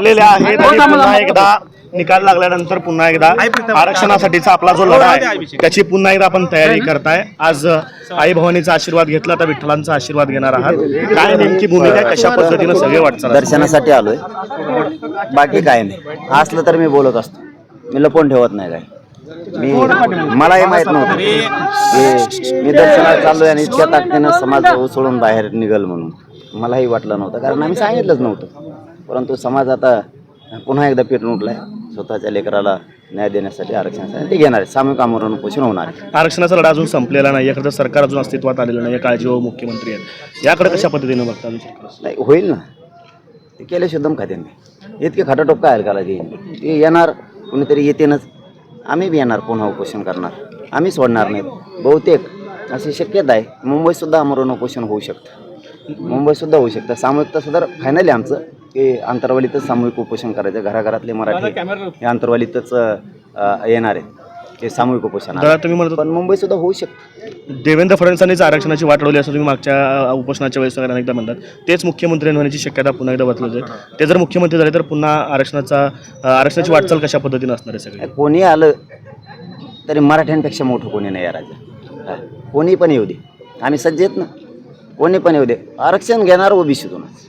थकलेल्या आहेत. आणि पुन्हा एकदा निकाल लागल्यानंतर पुन्हा एकदा आरक्षणासाठीचा आपला जो लढा आहे त्याची पुन्हा एकदा आपण तयारी करताय. आज आई भवानीचा आशीर्वाद घेतला तर विठ्ठलांचा आशीर्वाद घेणार आहात. काय नेमकी भूमिका आहे? कशा पद्धतीनं सगळे वाटचाल दर्शनासाठी आलोय. बाकी काय नाही. असलं तर मी बोलत असतो. मी लपवून ठेवत नाही काय मी मलाही माहीत नव्हतं की मी दर्शनाला चाललोय आणि इतक्या ताकदीनं समाज उसळून बाहेर निघल म्हणून. मलाही वाटलं नव्हतं. कारण आम्ही सांगितलंच नव्हतं. परंतु समाज आता पुन्हा एकदा पेटून उठलाय. स्वतःच्या लेकराला न्याय देण्यासाठी आरक्षणासाठी ते घेणार आहे सामूहिक आमरण उपोषण होणार आहे. आरक्षणाचा लढा अजून संपलेला नाही याकडे सरकार अजून अस्तित्वात आलेलं नाही काळजी व मुख्यमंत्री आहेत. याकडे कशा पद्धतीनं बघता? नाही होईल ना. ते केले शुद्धम खात्याने. इतके खटाटोप काय हलकाला ते येणार कुणीतरी येतेनच. आम्ही बी येणार पुन्हा उपोषण करणार. आम्ही सोडणार नाहीत. बहुतेक अशी शक्यता आहे. मुंबईतसुद्धा आमरण उपोषण होऊ शकतं. मुंबईतसुद्धा होऊ शकतं. सामूहिकता सुद्धा फायनल आहे आमचं. की आंतरवालीतच सामूहिक उपोषण करायचं घराघरातले मराठी हे आंतरवालीतच अं, येणार आहेत. ते सामूहिक उपोषण तुम्ही म्हणत पण मुंबईतसुद्धा होऊ शकतं देवेंद्र फडणवीसांनीच आरक्षणाची वाट लावली असं तुम्ही मागच्या उपोषणाच्या वेळेस सगळ्यांना एकदा म्हणतात. तेच मुख्यमंत्री होण्याची शक्यता पुन्हा एकदा बदलत आहे. ते जर मुख्यमंत्री झाले तर पुन्हा आरक्षणाचा आरक्षणाची वाटचाल कशा पद्धतीनं असणार आहे सगळे? कोणी आलं तरी मराठ्यांपेक्षा मोठं कोणी नाही या हा. कोणी पण येऊ दे. आम्ही सज्ज आहेत ना. कोणी पण येऊ दे. आरक्षण घेणार ओबीसीतूनच.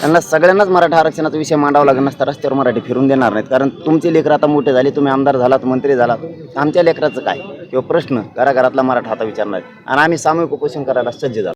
त्यांना सगळ्यांनाच मराठा आरक्षणाचा विषय मांडावा लागला नसता रस्त्यावर मराठी फिरून देणार नाहीत. कारण तुमचे लेकर आता मोठे झाले तुम्ही आमदार झालात मंत्री झालात. आमच्या लेकराचं काय? किंवा प्रश्न घराघरातला मराठा आता विचारणार. आणि आम्ही सामूहिक उपोषण करायला सज्ज झालो.